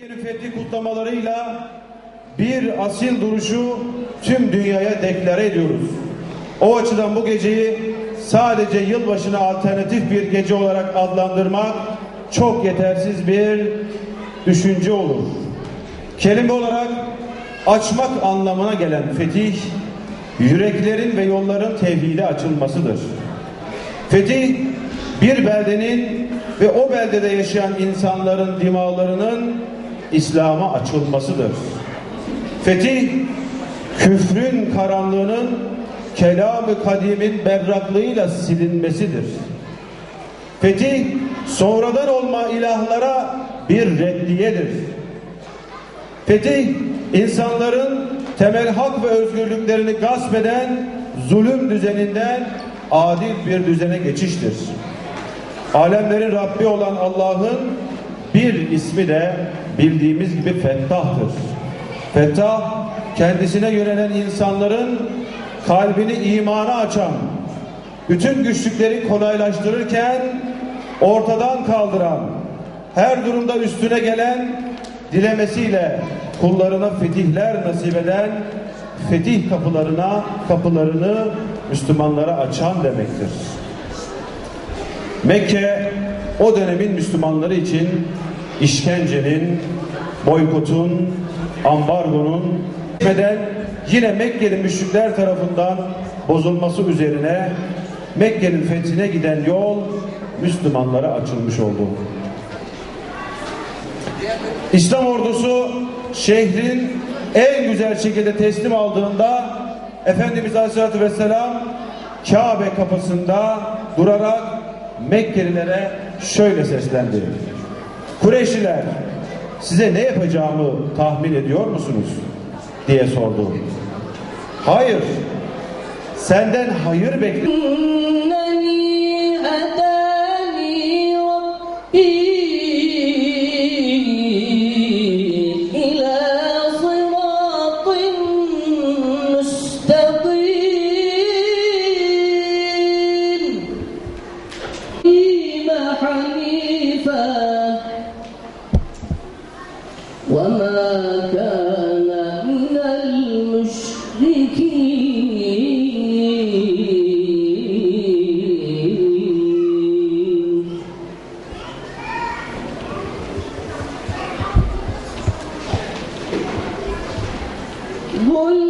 Mekke'nin fethi kutlamalarıyla bir asil duruşu tüm dünyaya deklare ediyoruz. O açıdan bu geceyi sadece yılbaşına alternatif bir gece olarak adlandırmak çok yetersiz bir düşünce olur. Kelime olarak açmak anlamına gelen fetih, yüreklerin ve yolların tevhide açılmasıdır. Fetih bir beldenin ve o beldede yaşayan insanların dimağlarının İslam'a açılmasıdır. Fetih küfrün karanlığının kelam-ı kadimin berraklığıyla silinmesidir. Fetih sonradan olma ilahlara bir reddiyedir. Fetih insanların temel hak ve özgürlüklerini gasp eden zulüm düzeninden adil bir düzene geçiştir. Alemlerin Rabbi olan Allah'ın bir ismi de bildiğimiz gibi Fettah'tır. Fettah kendisine yönelen insanların kalbini imana açan, bütün güçlükleri kolaylaştırırken ortadan kaldıran, her durumda üstüne gelen dilemesiyle kullarına fetihler nasip eden fetih kapılarına kapılarını Müslümanlara açan demektir. Mekke o dönemin Müslümanları için işkencenin, boykotun, ambargonun beden yine Mekkeli müşrikler tarafından bozulması üzerine Mekke'nin fethine giden yol Müslümanlara açılmış oldu. İslam ordusu şehrin en güzel şekilde teslim aldığında Efendimiz Aleyhisselatü Vesselam Kabe kapısında durarak Mekkelilere şöyle seslendi. Kureyşliler size ne yapacağımı tahmin ediyor musunuz? diye sordu. Hayır. Senden hayır bekliyorum. وما كان من المشركين. قل